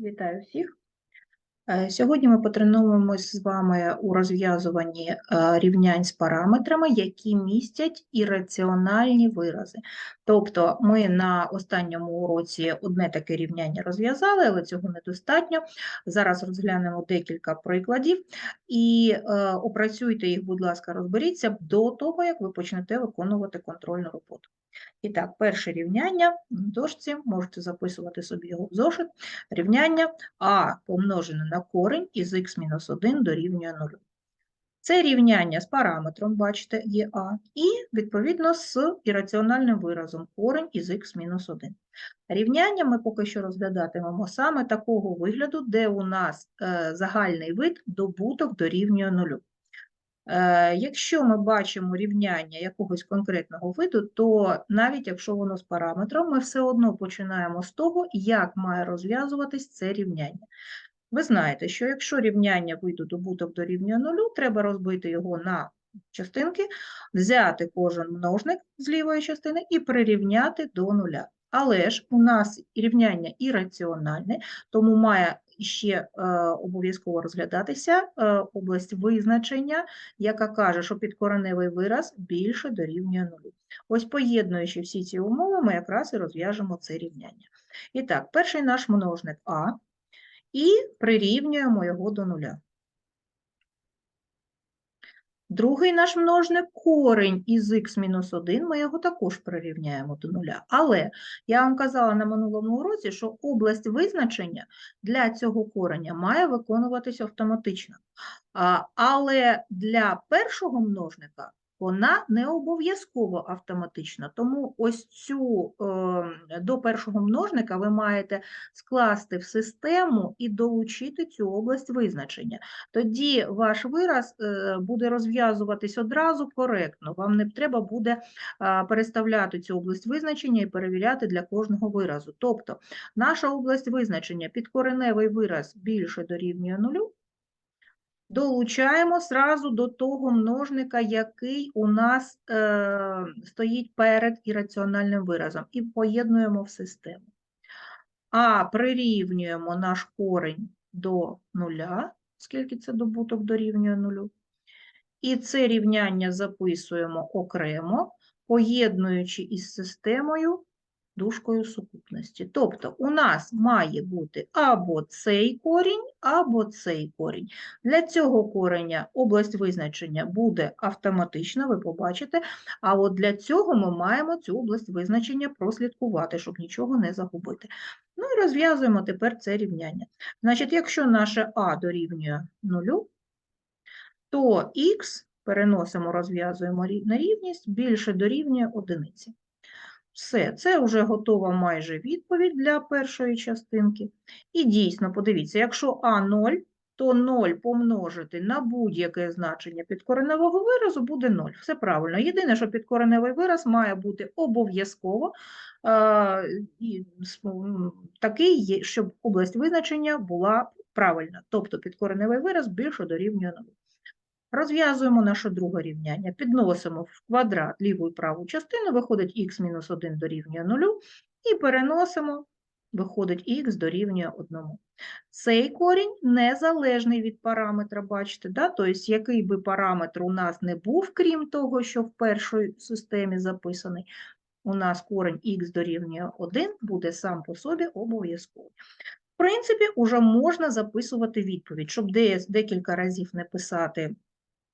Вітаю всіх. Е, Сьогодні ми потренуємось з вами у розв'язуванні е, рівнянь з параметрами, які містять ірраціональні вирази. Тобто ми на останньому уроці одне таке рівняння розв'язали, але цього недостатньо. Зараз розглянемо декілька прикладів і е, опрацюйте їх, будь ласка, розберіться до того, як ви почнете виконувати контрольну роботу. І так, перше рівняння в дошці, можете записувати собі його в зошит. Рівняння а помножене на корень із х-1 дорівнює 0. Це рівняння з параметром, бачите, є а, і, відповідно, з ірраціональним виразом корень із х-1. Рівняння ми поки що розглядатимемо саме такого вигляду, де у нас е, загальний вид добуток дорівнює 0. Е, Якщо ми бачимо рівняння якогось конкретного виду, то навіть якщо воно з параметром, ми все одно починаємо з того, як має розв'язуватись це рівняння. Ви знаєте, що якщо рівняння виду добуток дорівнює нулю, треба розбити його на частинки, взяти кожен множник з лівої частини і прирівняти до нуля. Але ж у нас рівняння ірраціональне, тому має ще е, обов'язково розглядатися е, область визначення, яка каже, що підкореневий вираз більше дорівнює нулю. Ось поєднуючи всі ці умови, ми якраз і розв'яжемо це рівняння. І так, перший наш множник А, і прирівнюємо його до нуля. Другий наш множник корень із х-1, ми його також прирівняємо до нуля. Але я вам казала на минулому уроці, що область визначення для цього кореня має виконуватись автоматично. Але для першого множника вона не обов'язково автоматична. Тому ось цю е, до першого множника ви маєте скласти в систему і долучити цю область визначення. Тоді ваш вираз е, буде розв'язуватись одразу коректно. Вам не треба буде переставляти цю область визначення і перевіряти для кожного виразу. Тобто наша область визначення підкореневий вираз більше дорівнює нулю. Долучаємо сразу до того множника, який у нас е, стоїть перед ірраціональним виразом, і поєднуємо в систему. А прирівнюємо наш корень до нуля, скільки це добуток дорівнює нулю. І це рівняння записуємо окремо, поєднуючи із системою дужкою сукупності. Тобто у нас має бути або цей корінь, або цей корінь. Для цього кореня область визначення буде автоматична, ви побачите, а от для цього ми маємо цю область визначення прослідкувати, щоб нічого не загубити. Ну і розв'язуємо тепер це рівняння. Значить, якщо наше А дорівнює нулю, то х переносимо, розв'язуємо на рівність, більше дорівнює одиниці. Все, це вже готова майже відповідь для першої частинки. І дійсно, подивіться, якщо А 0, то 0 помножити на будь-яке значення підкореневого виразу буде 0. Все правильно. Єдине, що підкореневий вираз має бути обов'язково е, такий, щоб область визначення була правильна. Тобто підкореневий вираз більше дорівнює 0. Розв'язуємо наше друге рівняння, підносимо в квадрат ліву і праву частину, виходить х-1 дорівнює 0, і переносимо, виходить х дорівнює 1. Цей корінь незалежний від параметра, бачите, да? тобто який би параметр у нас не був, крім того, що в першій системі записаний, у нас корень х дорівнює 1 буде сам по собі обов'язковий. В принципі, уже можна записувати відповідь, щоб де- декілька разів не писати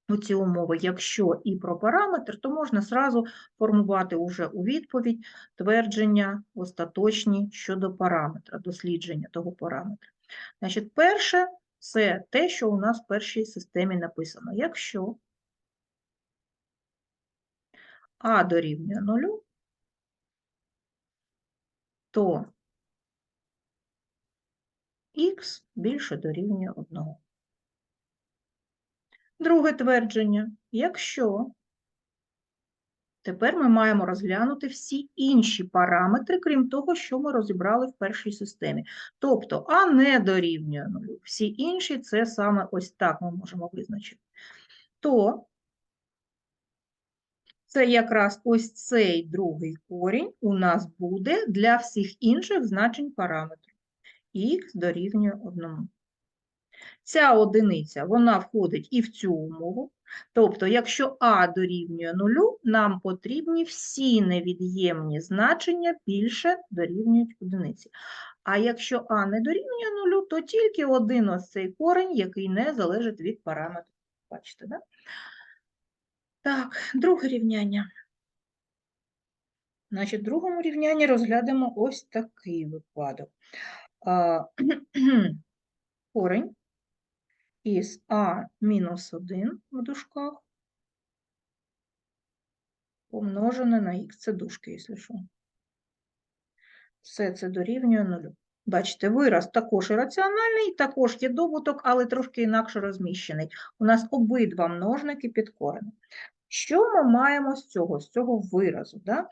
оці умови, якщо і про параметр, то можна сразу формувати уже у відповідь твердження остаточні щодо параметра, дослідження того параметра. Значить, перше – це те, що у нас в першій системі написано. Якщо А дорівнює нулю, то х більше дорівнює 1. Друге твердження. Якщо тепер ми маємо розглянути всі інші параметри, крім того, що ми розібрали в першій системі. Тобто А не дорівнює нулю. Всі інші це саме ось так ми можемо визначити. То це якраз ось цей другий корінь у нас буде для всіх інших значень параметру. х дорівнює 1. Ця одиниця, вона входить і в цю умову. Тобто, якщо а дорівнює 0, нам потрібні всі невід'ємні значення більше дорівнюють одиниці. А якщо а не дорівнює 0, то тільки один ось цей корень, який не залежить від параметру. Бачите, да? Так, друге рівняння. Значить, в другому рівнянні розглянемо ось такий випадок. Корень із а мінус 1 в дужках помножене на х. Це дужки, якщо що. Все це дорівнює нулю. Бачите, вираз також ірраціональний, також є добуток, але трошки інакше розміщений. У нас обидва множники підкорені. Що ми маємо з цього, з цього виразу? Да?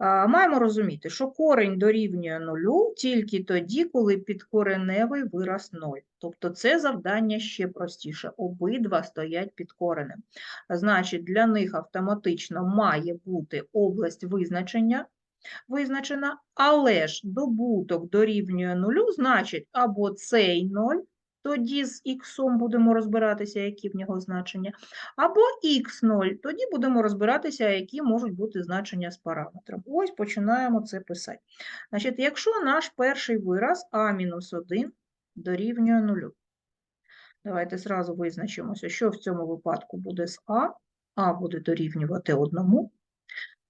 Маємо розуміти, що корень дорівнює нулю тільки тоді, коли підкореневий вираз 0. Тобто це завдання ще простіше. Обидва стоять під коренем. Значить, для них автоматично має бути область визначення визначена, але ж добуток дорівнює нулю, значить, або цей 0, тоді з х будемо розбиратися, які в нього значення, або х0, тоді будемо розбиратися, які можуть бути значення з параметром. Ось починаємо це писати. Значить, якщо наш перший вираз а-1 дорівнює 0, давайте зразу визначимося, що в цьому випадку буде з а, а буде дорівнювати 1,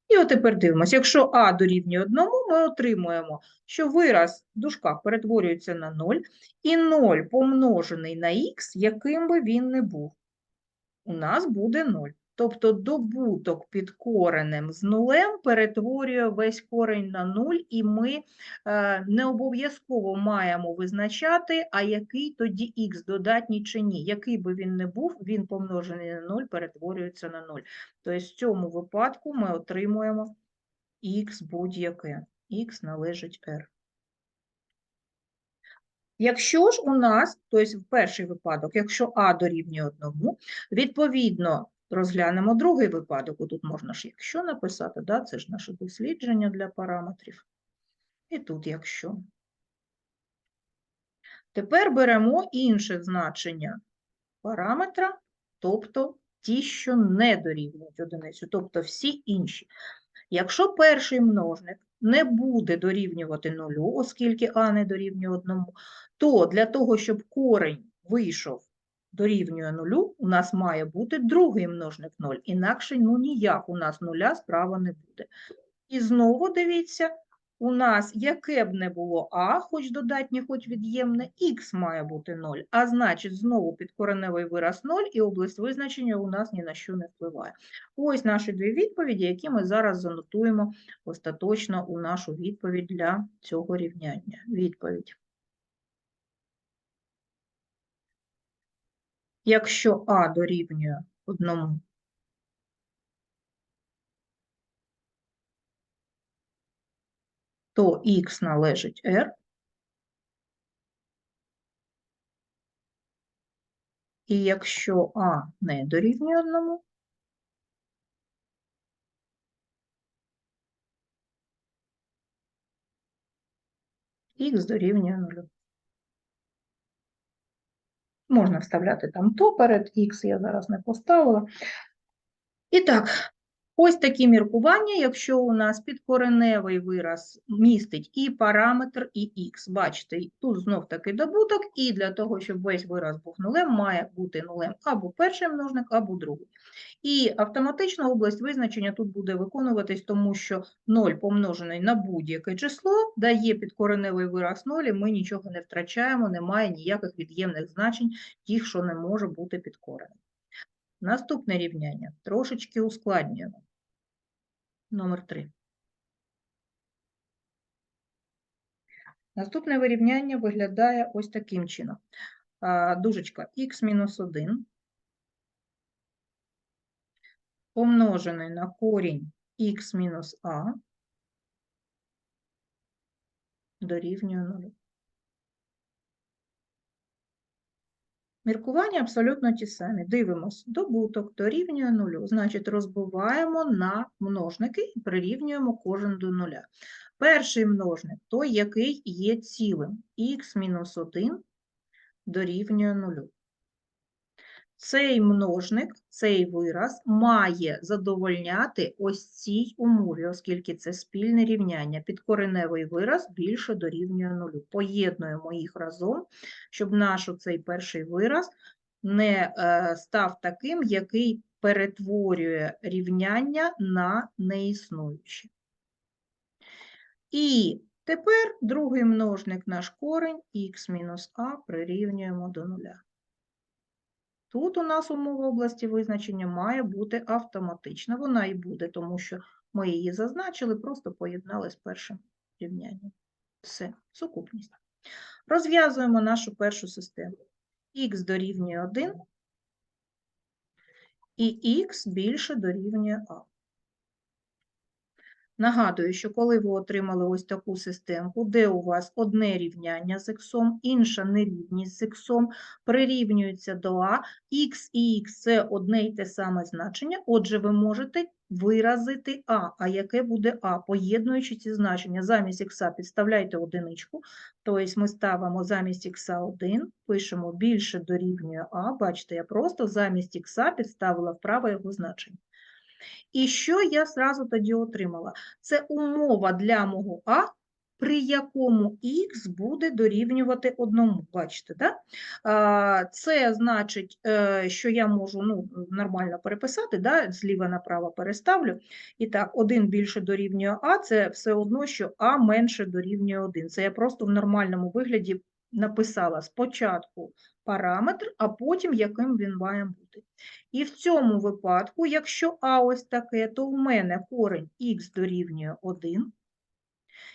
і от тепер дивимося, якщо а дорівнює 1, ми отримуємо, що вираз в дужках перетворюється на 0, і 0 помножений на х, яким би він не був, у нас буде 0. Тобто добуток під коренем з нулем перетворює весь корень на 0, і ми е, не обов'язково маємо визначати, а який тоді х додатній чи ні. Який би він не був, він помножений на 0 перетворюється на 0. Тобто в цьому випадку ми отримуємо х будь-яке. х належить r. Якщо ж у нас, тобто в перший випадок, якщо а дорівнює 1, відповідно Розглянемо другий випадок. Тут можна ж якщо написати, да? це ж наше дослідження для параметрів. І тут якщо. Тепер беремо інше значення параметра, тобто ті, що не дорівнюють одиницю, тобто всі інші. Якщо перший множник не буде дорівнювати нулю, оскільки а не дорівнює одному, то для того, щоб корень вийшов дорівнює нулю, у нас має бути другий множник 0, інакше ну ніяк у нас нуля справа не буде. І знову дивіться, у нас яке б не було А, хоч додатнє, хоч від'ємне, х має бути 0, а значить, знову підкореневий вираз 0, і область визначення у нас ні на що не впливає. Ось наші дві відповіді, які ми зараз занотуємо остаточно у нашу відповідь для цього рівняння. Відповідь. Якщо А дорівнює одному, то Х належить R, і якщо А не дорівнює одному, Х дорівнює нулю. Можна вставляти там то перед Х, я зараз не поставила. І так, ось такі міркування, якщо у нас підкореневий вираз містить і параметр, і х. Бачите, тут знов таки добуток, і для того, щоб весь вираз був нулем, має бути нулем або перший множник, або другий. І автоматично область визначення тут буде виконуватись, тому що 0 помножений на будь-яке число дає підкореневий вираз 0, і ми нічого не втрачаємо, немає ніяких від'ємних значень, тих, що не може бути підкореним. Наступне рівняння трошечки ускладнюємо. Номер 3. Наступне вирівняння виглядає ось таким чином. Дужечка х-1 помножений на корінь х мінус а дорівнює 0. Міркування абсолютно ті самі. Дивимось, добуток дорівнює нулю, значить розбиваємо на множники і прирівнюємо кожен до нуля. Перший множник той, який є цілим. х мінус 1 дорівнює 0. Цей множник, цей вираз має задовольняти ось цій умові, оскільки це спільне рівняння. Підкореневий вираз більше дорівнює нулю. Поєднуємо їх разом, щоб наш цей перший вираз не е, став таким, який перетворює рівняння на неіснуюче. І тепер другий множник наш корень х мінус а прирівнюємо до нуля. Тут у нас умова області визначення має бути автоматична. Вона і буде, тому що ми її зазначили, просто поєднали з першим рівнянням. Все, сукупність. Розв'язуємо нашу першу систему. х дорівнює 1 і х більше дорівнює а. Нагадую, що коли ви отримали ось таку системку, де у вас одне рівняння з х, інша нерівність з х, прирівнюється до а, х і х – це одне й те саме значення, отже, ви можете виразити а. А яке буде а? Поєднуючи ці значення. Замість х підставляйте одиничку, тобто ми ставимо замість х 1, пишемо більше дорівнює а, бачите, я просто замість х підставила вправо його значення. І що я зразу тоді отримала? Це умова для мого А, при якому х буде дорівнювати одному. Бачите, да? це значить, е, що я можу ну, нормально переписати, да? зліва направо переставлю. І так, 1 більше дорівнює А, це все одно, що А менше дорівнює 1. Це я просто в нормальному вигляді написала спочатку параметр, а потім яким він має бути. І в цьому випадку, якщо А ось таке, то у мене корень х дорівнює 1.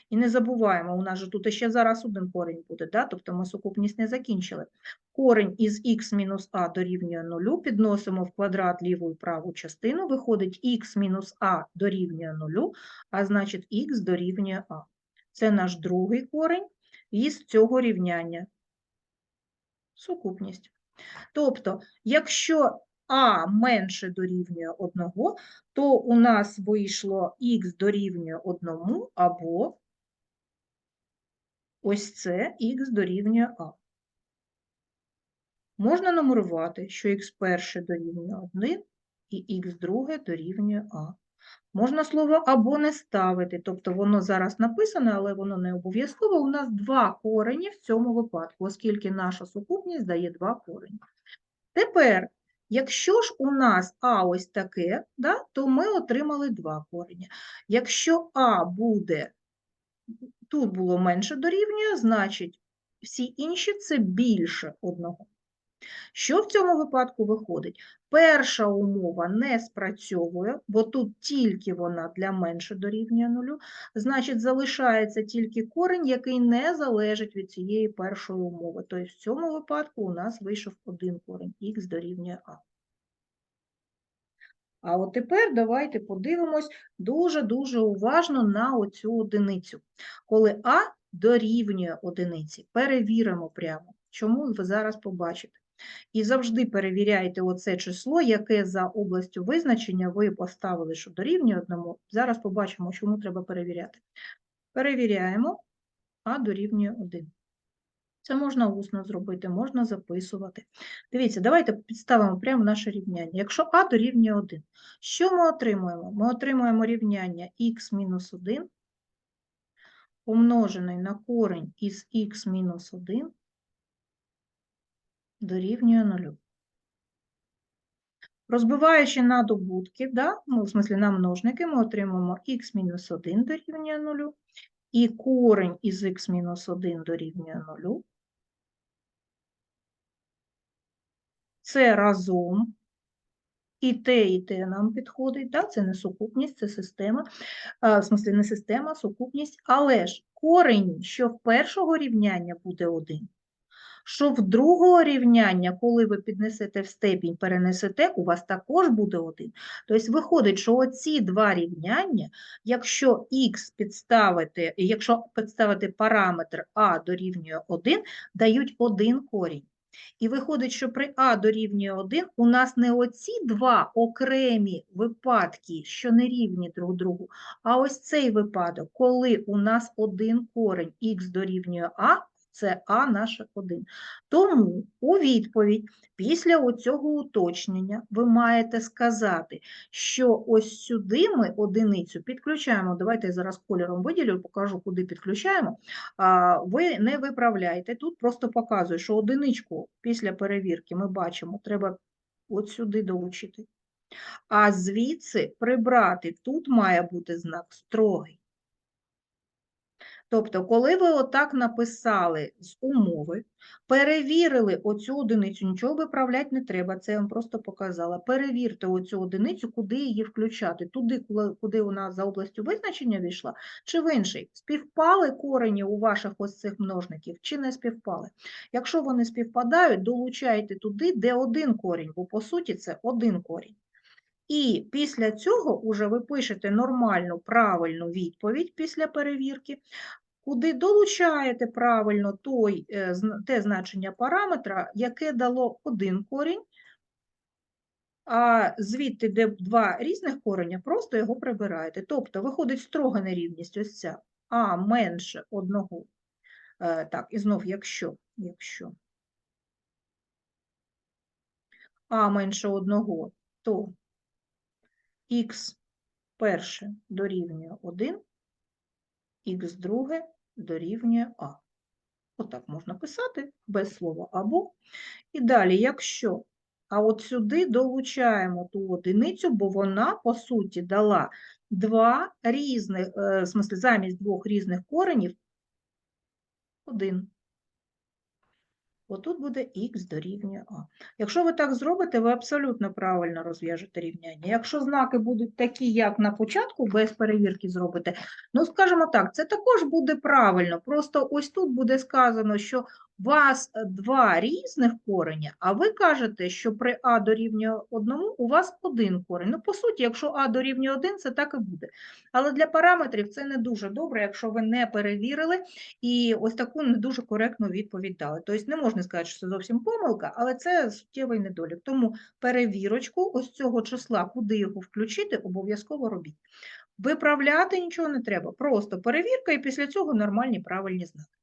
І не забуваємо, у нас же тут ще зараз один корень буде, да? тобто ми сукупність не закінчили. Корень із х мінус а дорівнює 0, підносимо в квадрат ліву і праву частину, виходить х мінус а дорівнює 0, а значить х дорівнює а. Це наш другий корень із цього рівняння. Сукупність. Тобто, якщо а менше дорівнює 1, то у нас вийшло х дорівнює 1 або ось це х дорівнює а. Можна нумерувати, що х перше дорівнює 1 і х друге дорівнює а. Можна слово або не ставити, тобто воно зараз написане, але воно не обов'язково. У нас два корені в цьому випадку, оскільки наша сукупність дає два корені. Тепер, якщо ж у нас А ось таке, да, то ми отримали два корені. Якщо А буде, тут було менше дорівнює, значить всі інші це більше одного. Що в цьому випадку виходить? Перша умова не спрацьовує, бо тут тільки вона для менше дорівнює нулю, значить, залишається тільки корень, який не залежить від цієї першої умови. Тобто в цьому випадку у нас вийшов один корень, х дорівнює А. А от тепер давайте подивимось дуже-дуже уважно на оцю одиницю. Коли А дорівнює одиниці, перевіримо прямо, чому ви зараз побачите. І завжди перевіряйте оце число, яке за областю визначення ви поставили, що дорівнює одному. Зараз побачимо, чому треба перевіряти. Перевіряємо, а дорівнює 1. Це можна усно зробити, можна записувати. Дивіться, давайте підставимо прямо наше рівняння. Якщо А дорівнює 1, що ми отримуємо? Ми отримуємо рівняння х-1 помножений на корень із х-1 дорівнює 0. Розбиваючи на добутки, да, ну, в смислі на множники, ми отримаємо х-1 дорівнює 0, і корень із х-1 дорівнює 0. Це разом. І те, і те нам підходить, да? це не сукупність, це система, а, в смислі не система, а сукупність, але ж корень, що в першого рівняння буде 1, що в другого рівняння, коли ви піднесете в степінь, перенесете, у вас також буде один. Тобто виходить, що оці два рівняння, якщо х підставити, якщо підставити параметр а дорівнює 1, дають один корінь. І виходить, що при А дорівнює 1 у нас не оці два окремі випадки, що не рівні друг другу, а ось цей випадок, коли у нас один корень х дорівнює А, це А наше 1. Тому у відповідь після оцього уточнення ви маєте сказати, що ось сюди ми одиницю підключаємо. Давайте я зараз кольором виділю, покажу, куди підключаємо. Ви не виправляєте. Тут просто показую, що одиничку після перевірки ми бачимо, треба от сюди долучити. А звідси прибрати, тут має бути знак строгий. Тобто, коли ви отак написали з умови, перевірили оцю одиницю, нічого виправляти не треба, це я вам просто показала. Перевірте оцю одиницю, куди її включати, туди, куди- вона за областю визначення війшла, чи в інший. Співпали корені у ваших ось цих множників, чи не співпали. Якщо вони співпадають, долучайте туди, де один корінь, бо по суті це один корінь. І після цього уже ви пишете нормальну правильну відповідь після перевірки, куди долучаєте правильно той, е, те значення параметра, яке дало один корінь, а звідти, де два різних кореня, просто його прибираєте. Тобто виходить строга нерівність ось ця, а менше одного. Е, Так, і знов, якщо, якщо а менше одного, то х перше дорівнює 1, х друге дорівнює а. Отак можна писати без слова або. І далі, якщо, а от сюди долучаємо ту одиницю, бо вона, по суті, дала два різних, е, в смислі, замість двох різних коренів один. Отут буде х дорівнює а. Якщо ви так зробите, ви абсолютно правильно розв'яжете рівняння. Якщо знаки будуть такі, як на початку, без перевірки зробите, ну, скажімо так, це також буде правильно. Просто ось тут буде сказано, що у вас два різних кореня, а ви кажете, що при а дорівнює одному у вас один корень. Ну, по суті, якщо а дорівнює 1, це так і буде. Але для параметрів це не дуже добре, якщо ви не перевірили і ось таку не дуже коректну відповідь дали. Тобто не можна сказати, що це зовсім помилка, але це суттєвий недолік. Тому перевірочку ось цього числа, куди його включити, обов'язково робіть. Виправляти нічого не треба, просто перевірка і після цього нормальні правильні знаки.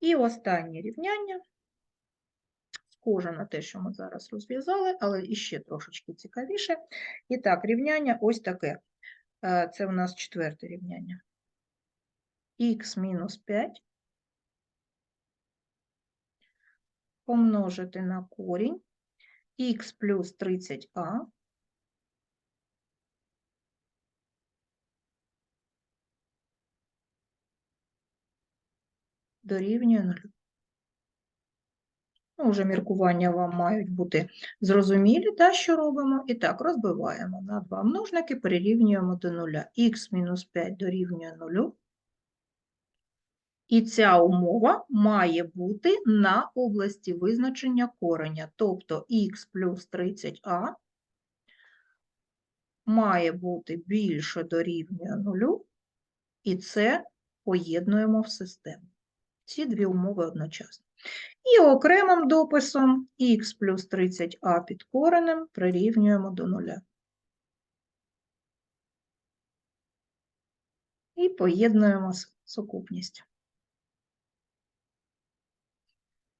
І останнє рівняння, схоже на те, що ми зараз розв'язали, але іще трошечки цікавіше. І так, рівняння ось таке. Е, Це у нас четверте рівняння. х мінус 5 помножити на корінь х плюс 30а дорівнює 0. Ну, вже міркування вам мають бути зрозумілі, та, що робимо. І так, розбиваємо на два множники, перерівнюємо до нуля. х мінус 5 дорівнює 0. І ця умова має бути на області визначення кореня, тобто х плюс 30а має бути більше дорівнює 0, і це поєднуємо в систему. Ці дві умови одночасно. І окремим дописом х плюс 30а під коренем прирівнюємо до нуля. І поєднуємо с- сукупність.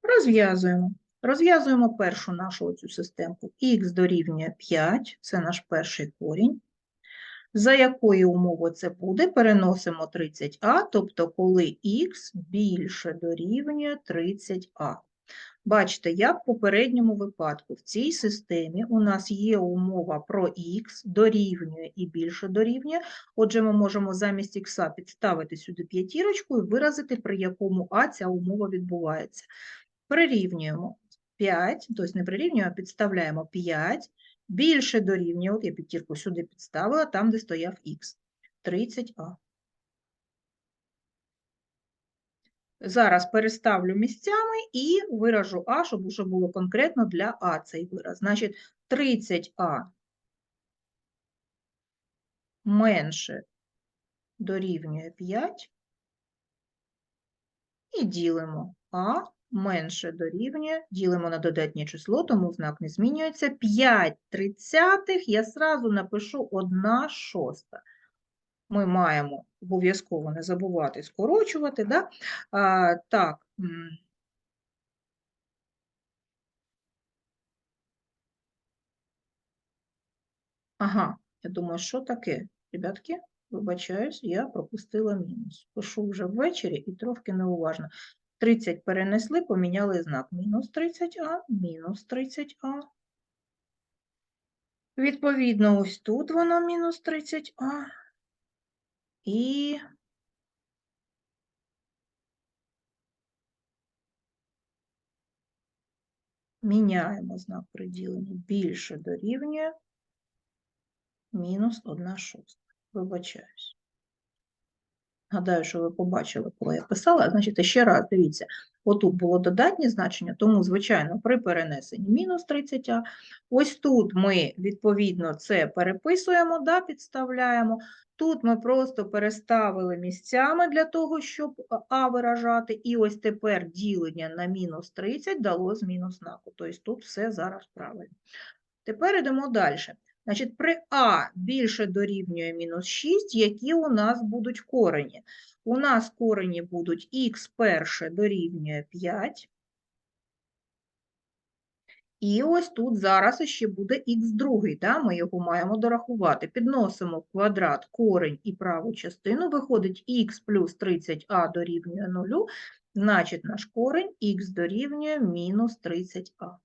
Розв'язуємо. Розв'язуємо першу нашу цю системку. х дорівнює 5, це наш перший корінь. За якою умовою це буде, переносимо 30а, тобто коли х більше дорівнює 30а. Бачите, як в попередньому випадку в цій системі у нас є умова про х дорівнює і більше дорівнює. Отже, ми можемо замість х підставити сюди п'ятірочку і виразити, при якому а ця умова відбувається. Прирівнюємо 5, тобто не прирівнюємо, а підставляємо 5, більше дорівнює, от я п'ятірку сюди підставила, там, де стояв х, 30а. Зараз переставлю місцями і виражу а, щоб уже було конкретно для а цей вираз. Значить, 30а менше дорівнює 5 і ділимо а менше дорівнює, ділимо на додатнє число, тому знак не змінюється. 5 тридцятих я сразу напишу 1 шоста. Ми маємо обов'язково не забувати скорочувати. Да? А, так, ага, я думаю, що таке? Ребятки, вибачаюсь, я пропустила мінус. Пишу вже ввечері і трохи неуважно. 30 перенесли, поміняли знак. Мінус 30а, мінус 30а. Відповідно, ось тут воно мінус 30а. І міняємо знак приділення. Більше дорівнює мінус 1 шоста. Вибачаюсь. Гадаю, що ви побачили, коли я писала. Значить, ще раз, дивіться, отут було додатнє значення, тому, звичайно, при перенесенні мінус 30, а ось тут ми, відповідно, це переписуємо, да, підставляємо. Тут ми просто переставили місцями для того, щоб А виражати, і ось тепер ділення на мінус 30 дало зміну знаку. Тобто тут все зараз правильно. Тепер йдемо далі. Значить, при А більше дорівнює мінус 6, які у нас будуть корені? У нас корені будуть х перше дорівнює 5. І ось тут зараз ще буде х другий, да? ми його маємо дорахувати. Підносимо квадрат корень і праву частину, виходить х плюс 30а дорівнює 0, значить наш корень х дорівнює мінус 30а.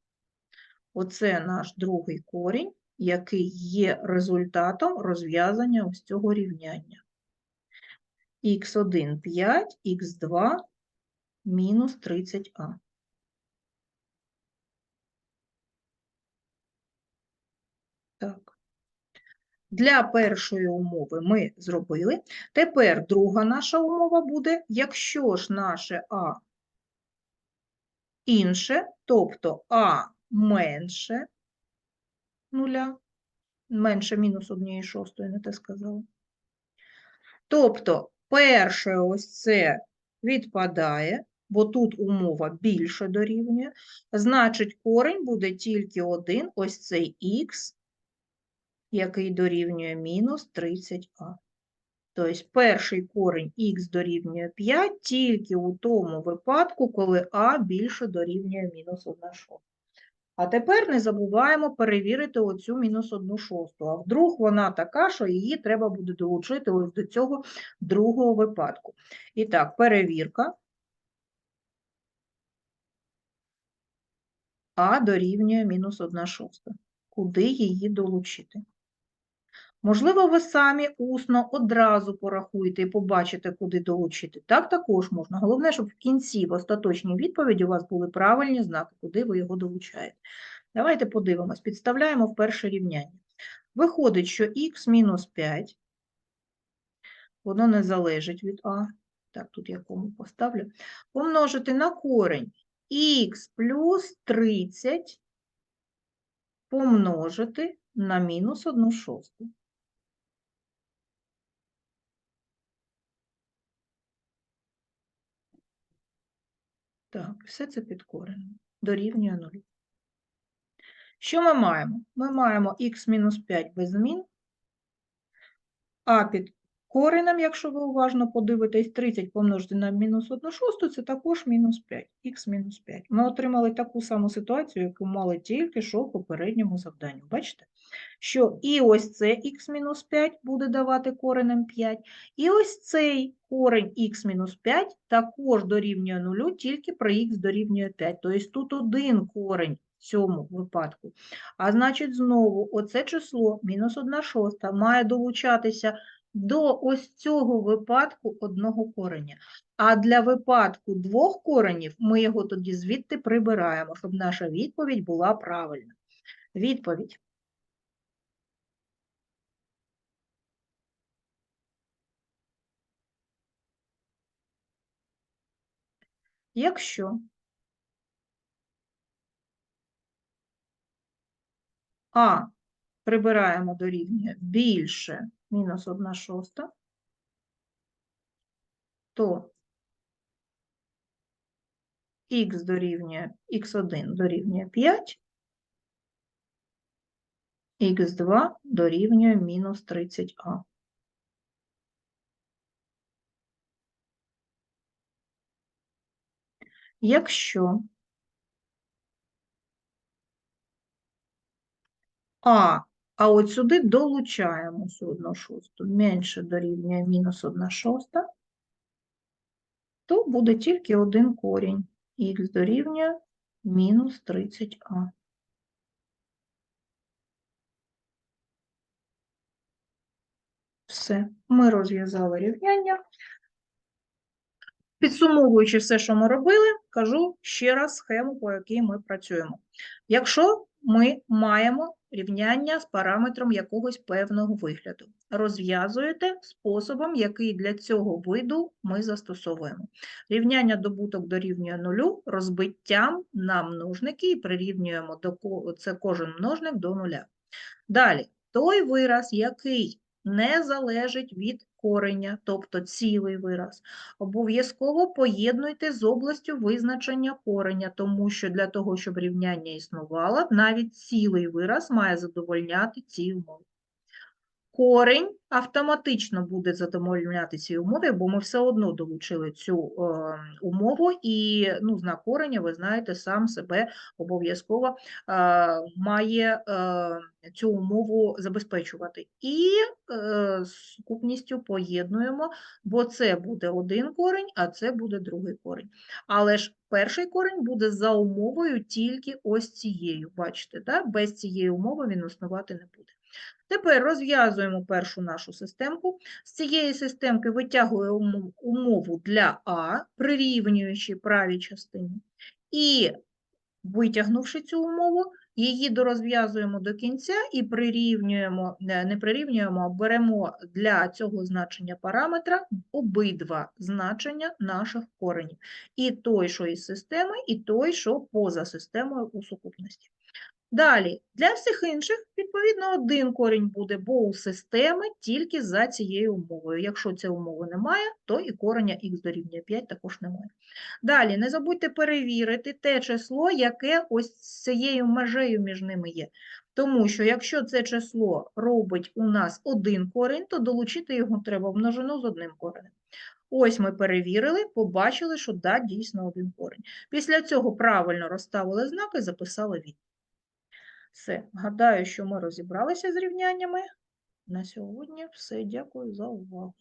Оце наш другий корінь який є результатом розв'язання ось цього рівняння. х1 5, х2 мінус 30а. Так. Для першої умови ми зробили. Тепер друга наша умова буде, якщо ж наше А інше, тобто А менше нуля, менше мінус однієї шостої, не те сказала. Тобто, перше ось це відпадає, бо тут умова більше дорівнює, значить, корень буде тільки один, ось цей х, який дорівнює мінус 30а. Тобто перший корень х дорівнює 5 тільки у тому випадку, коли а більше дорівнює мінус 1 шоста. А тепер не забуваємо перевірити оцю мінус одну шосту. А вдруг вона така, що її треба буде долучити ось до цього другого випадку. І так, перевірка. А дорівнює мінус одна шоста. Куди її долучити? Можливо, ви самі усно одразу порахуєте і побачите, куди долучити. Так також можна. Головне, щоб в кінці, в остаточній відповіді, у вас були правильні знаки, куди ви його долучаєте. Давайте подивимось, підставляємо в перше рівняння. Виходить, що х мінус 5, воно не залежить від А. Так, тут я кому поставлю. Помножити на корень х плюс 30 помножити на мінус 1 шосту. Так, все це під коренем. Дорівнює 0. Що ми маємо? Ми маємо х-5 без змін, а під коренем, якщо ви уважно подивитесь, 30 помножити на мінус 1 шосту, це також мінус 5, х мінус 5. Ми отримали таку саму ситуацію, яку мали тільки що в попередньому завданні. Бачите? Що і ось це х-5 буде давати коренем 5, і ось цей корень х-5 також дорівнює 0, тільки при х дорівнює 5. Тобто тут один корень в цьому випадку. А значить, знову оце число мінус 1 шоста має долучатися до ось цього випадку одного кореня. А для випадку двох коренів ми його тоді звідти прибираємо, щоб наша відповідь була правильна. Відповідь. Якщо А прибираємо до рівня більше мінус 1 шоста, то х дорівнює х1 дорівнює 5, х2 дорівнює мінус 30а. Якщо А, а от сюди долучаємо цю 1 шосту, менше дорівнює мінус 1 шоста, то буде тільки один корінь. Х дорівнює мінус 30а. Все, ми розв'язали рівняння. Підсумовуючи все, що ми робили, кажу ще раз схему, по якій ми працюємо. Якщо ми маємо рівняння з параметром якогось певного вигляду, розв'язуєте способом, який для цього виду ми застосовуємо. Рівняння добуток дорівнює нулю розбиттям на множники і прирівнюємо до це кожен множник до нуля. Далі, той вираз, який не залежить від кореня, тобто цілий вираз, обов'язково поєднуйте з областю визначення кореня, тому що для того, щоб рівняння існувало, навіть цілий вираз має задовольняти ці умови. Корень автоматично буде задовольняти ці умови, бо ми все одно долучили цю е, умову, і ну, знак кореня, ви знаєте, сам себе обов'язково е, має е, цю умову забезпечувати. І е, сукупністю поєднуємо, бо це буде один корень, а це буде другий корень. Але ж перший корень буде за умовою тільки ось цією. Бачите, да? без цієї умови він існувати не буде. Тепер розв'язуємо першу нашу системку. З цієї системки витягуємо умову для А, прирівнюючи правій частині. І, витягнувши цю умову, її дорозв'язуємо до кінця і прирівнюємо, не прирівнюємо, а беремо для цього значення параметра обидва значення наших коренів. І той, що із системи, і той, що поза системою у сукупності. Далі, для всіх інших, відповідно, один корінь буде, бо у системи тільки за цією умовою. Якщо цієї умови немає, то і кореня х дорівнює 5 також немає. Далі, не забудьте перевірити те число, яке ось цією межею між ними є. Тому що якщо це число робить у нас один корінь, то долучити його треба в множину з одним коренем. Ось ми перевірили, побачили, що да, дійсно один корінь. Після цього правильно розставили знаки, записали від. Все, гадаю, що ми розібралися з рівняннями. На сьогодні все. Дякую за увагу.